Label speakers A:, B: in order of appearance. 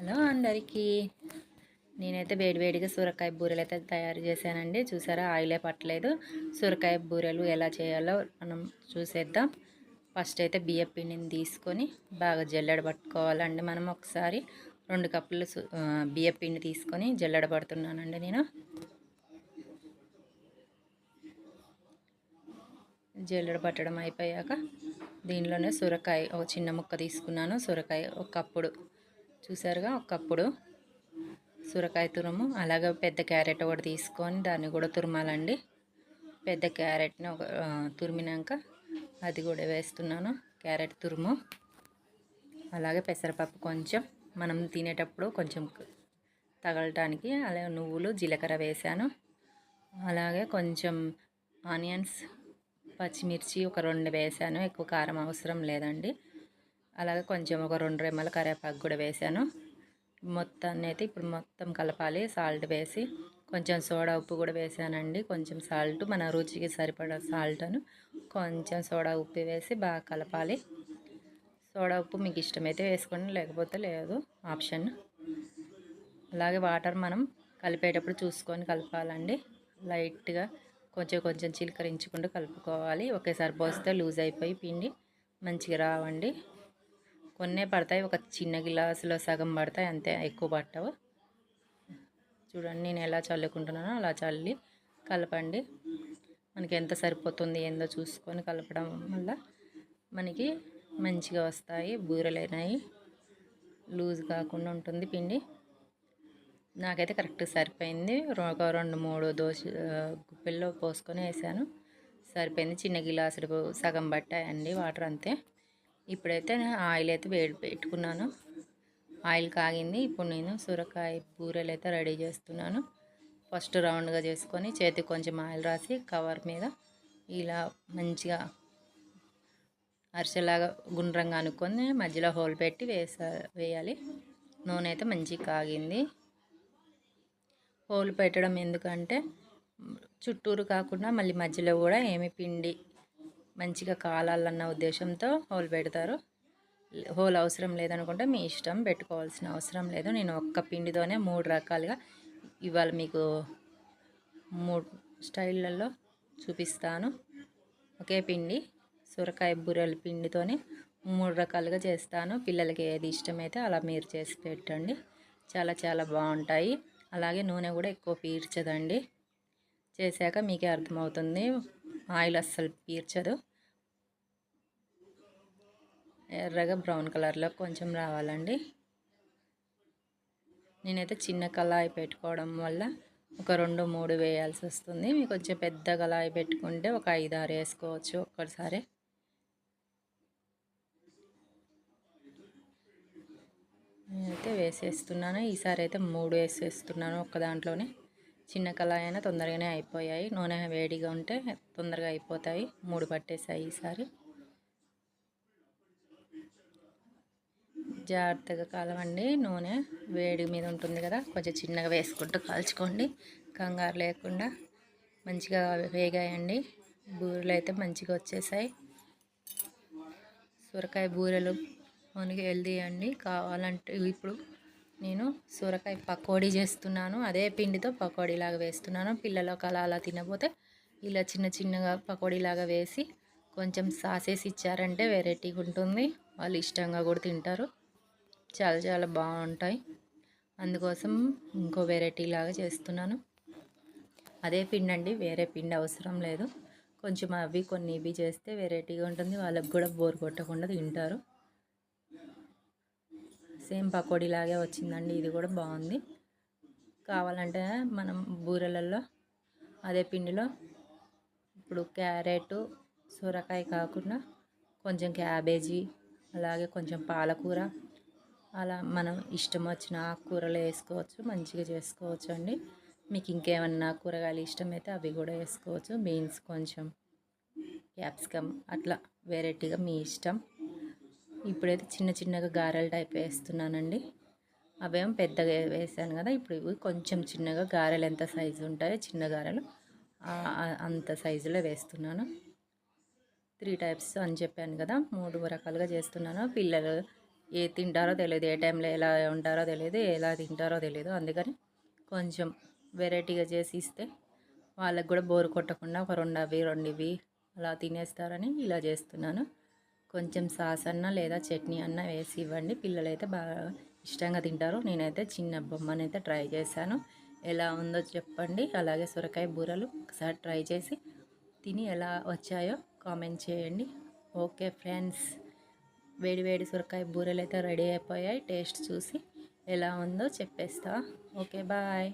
A: Hello అందరికీ. నేనైతే వేడివేడిగా సూరకాయ బూరెలు అయితే తయారు చేశానండి. చూసారా ఆయిలే పట్టలేదు. సూరకాయ బూరెలు ఎలా చేయాలో మనం చూసేద్దాం. ఫస్ట్ అయితే బియ్య పిండిని తీసుకొని బాగా జల్లెడ పట్టుకోవాలండి. మనం ఒకసారి రెండు కప్పులు బియ్య పిండి తీసుకొని జల్లెడ పడుతున్నానండి నేను. జల్లెడ పట్టడం అయిపోయాక దీనిలోనే సొరకాయ ఒక చిన్న ముక్క తీసుకున్నాను. సొరకాయ ఒక కప్పుడు చూసారుగా ఒకప్పుడు సూరకాయ తురుము అలాగే పెద్ద క్యారెట్ ఒకటి తీసుకొని దాన్ని కూడా తురమాలండి. పెద్ద క్యారెట్ని ఒక తురిమినాక అది కూడా వేస్తున్నాను క్యారెట్ తురుము. అలాగే పెసరపప్పు కొంచెం మనం తినేటప్పుడు కొంచెం తగలటానికి అలాగే నువ్వులు జీలకర్ర వేసాను. అలాగే కొంచెం ఆనియన్స్ పచ్చిమిర్చి ఒక రెండు వేసాను ఎక్కువ కారం అవసరం లేదండి. అలాగే కొంచెం ఒక రెండు రెమ్మల కరివేపాకు కూడా వేసాను. మొత్తాన్ని అయితే ఇప్పుడు మొత్తం కలపాలి. సాల్ట్ వేసి కొంచెం సోడా ఉప్పు కూడా వేసానండి. కొంచెం సాల్ట్ మన రుచికి సరిపడా సాల్ట్ను కొంచెం సోడా ఉప్పు వేసి బాగా కలపాలి. సోడా ఉప్పు మీకు ఇష్టమైతే వేసుకోండి లేకపోతే లేదు. ఆప్షన్. అలాగే వాటర్ మనం కలిపేటప్పుడు చూసుకొని కలపాలండి. లైట్గా కొంచెం కొంచెం చిలకరించుకుంటూ కలుపుకోవాలి. ఒకేసారి పోస్తే లూజ్ అయిపోయి పిండి మంచిగా రావండి. కొన్నే పడతాయి ఒక చిన్న గిలాసులో సగం పడతాయి అంతే ఎక్కువ పట్టవు. చూడండి నేను ఎలా చల్లుకుంటున్నానో అలా చల్లి కలపండి. మనకి ఎంత సరిపోతుంది ఏందో చూసుకొని కలపడం వల్ల మనకి మంచిగా వస్తాయి బూరెలైనాయి. లూజ్ కాకుండా ఉంటుంది పిండి. నాకైతే కరెక్ట్ సరిపోయింది. ఒక రెండు మూడు దోశ గుప్పెల్లో పోసుకొని వేసాను. సరిపోయింది. చిన్న గిలాసుడు సగం పట్టాయండి వాటర్ అంతే. ఇప్పుడైతే ఆయిల్ అయితే వేడి పెట్టుకున్నాను. ఆయిల్ కాగింది. ఇప్పుడు నేను సొరకాయ బూరెలు అయితే రెడీ చేస్తున్నాను. ఫస్ట్ రౌండ్గా చేసుకొని చేతికి కొంచెం ఆయిల్ రాసి కవర్ మీద ఇలా మంచిగా అరిసెలాగా గుండ్రంగా అనుకొని మధ్యలో హోల్ పెట్టి వేసా వేయాలి. నూనె అయితే మంచిగా కాగింది. హోల్ పెట్టడం ఎందుకంటే చుట్టూరు కాకుండా మళ్ళీ మధ్యలో కూడా ఏమి పిండి మంచిగా కాలాలన్న ఉద్దేశంతో హోల్ పెడతారు. హోల్ అవసరం లేదనుకుంటే మీ ఇష్టం పెట్టుకోవాల్సిన అవసరం లేదు. నేను ఒక్క పిండితోనే మూడు రకాలుగా ఇవాళ మీకు మూడు స్టైళ్ళల్లో చూపిస్తాను. ఒకే పిండి సొరకాయ బూరెల పిండితోనే మూడు రకాలుగా చేస్తాను. పిల్లలకి ఏది ఇష్టమైతే అలా మీరు చేసి పెట్టండి. చాలా చాలా బాగుంటాయి. అలాగే నూనె కూడా ఎక్కువ పీర్చదండి. చేశాక మీకే అర్థమవుతుంది. ఆయిల్ అస్సలు పీర్చదు. ఎర్రగా బ్రౌన్ కలర్లో కొంచెం రావాలండి. నేనైతే చిన్న కళాయి పెట్టుకోవడం వల్ల ఒక రెండు మూడు వేయాల్సి వస్తుంది. మీకు కొంచెం పెద్ద కళాయి పెట్టుకుంటే ఒక ఐదు ఆరు వేసుకోవచ్చు ఒక్కసారి. నేనైతే వేసేస్తున్నాను. ఈసారి అయితే మూడు వేసేస్తున్నాను ఒక్క దాంట్లోనే. చిన్న కళాయి అయినా తొందరగానే అయిపోయాయి. నూనె వేడిగా ఉంటే తొందరగా అయిపోతాయి. మూడు పట్టేసాయి ఈసారి. జాగ్రత్తగా కాలవండి నూనె వేడి మీద ఉంటుంది కదా కొంచెం చిన్నగా వేసుకుంటూ కాల్చుకోండి. కంగారు లేకుండా మంచిగా వేగాయండి. బూరెలు అయితే మంచిగా వచ్చేసాయి. సొరకాయ బూరెలు మనకి హెల్దీ అండి. కావాలంటే ఇప్పుడు నేను సొరకాయ పకోడీ చేస్తున్నాను. అదే పిండితో పకోడీలాగా వేస్తున్నాను. పిల్లలకు అలా అలా తినబోతే ఇలా చిన్న చిన్నగా పకోడీ లాగా వేసి కొంచెం సాసేసి ఇచ్చారంటే వెరైటీగా ఉంటుంది. వాళ్ళు ఇష్టంగా కూడా తింటారు. చాలా చాలా బాగుంటాయి. అందుకోసం ఇంకో వెరైటీ లాగా చేస్తున్నాను. అదే పిండి అండి వేరే పిండి అవసరం లేదు. కొంచెం అవి కొన్ని ఇవి చేస్తే వెరైటీగా ఉంటుంది. వాళ్ళకి కూడా బోర్ కొట్టకుండా తింటారు. సేమ్ పకోడీ లాగే వచ్చిందండి ఇది కూడా బాగుంది. కావాలంటే మనం బూరెలలో అదే పిండిలో ఇప్పుడు క్యారెట్ సొరకాయ కాకుండా కొంచెం క్యాబేజీ అలాగే కొంచెం పాలకూర అలా మనం ఇష్టం వచ్చిన ఆకుకూరలు వేసుకోవచ్చు మంచిగా చేసుకోవచ్చు అండి మీకు ఇంకేమన్నా కూరగాయలు ఇష్టమైతే అవి కూడా వేసుకోవచ్చు. బీన్స్ కొంచెం క్యాప్సికమ్ అట్లా వెరైటీగా మీ ఇష్టం. ఇప్పుడైతే చిన్న చిన్నగా గారెల టైప్ వేస్తున్నానండి. అవేమో పెద్దగా వేసాను కదా ఇప్పుడు ఇవి కొంచెం చిన్నగా గారెలు ఎంత సైజు ఉంటాయో చిన్న గారెలు అంత సైజులో వేస్తున్నాను. త్రీ టైప్స్ అని చెప్పాను కదా మూడు రకాలుగా చేస్తున్నాను. పిల్లలు ఏ తింటారో తెలియదు ఏ టైంలో ఎలా ఉంటారో తెలియదు ఎలా తింటారో తెలియదు. అందుకని కొంచెం వెరైటీగా చేసి ఇస్తే వాళ్ళకి కూడా బోరు కొట్టకుండా ఒక రెండు అవి రెండు ఇవి అలా తినేస్తారని ఇలా చేస్తున్నాను. కొంచెం సాస్ అన్న లేదా చట్నీ అన్న వేసి ఇవ్వండి. పిల్లలైతే బాగా ఇష్టంగా తింటారు. నేనైతే చిన్న బొమ్మనైతే అయితే ట్రై చేశాను. ఎలా ఉందో చెప్పండి. అలాగే సొరకాయ బూరలు ఒకసారి ట్రై చేసి తిని ఎలా వచ్చాయో కామెంట్ చేయండి. Okay friends. వేడి వేడి సొరకాయ బూరెలు అయితే రెడీ అయిపోయాయి. టేస్ట్ చూసి ఎలా ఉందో చెప్పేస్తా. Okay bye.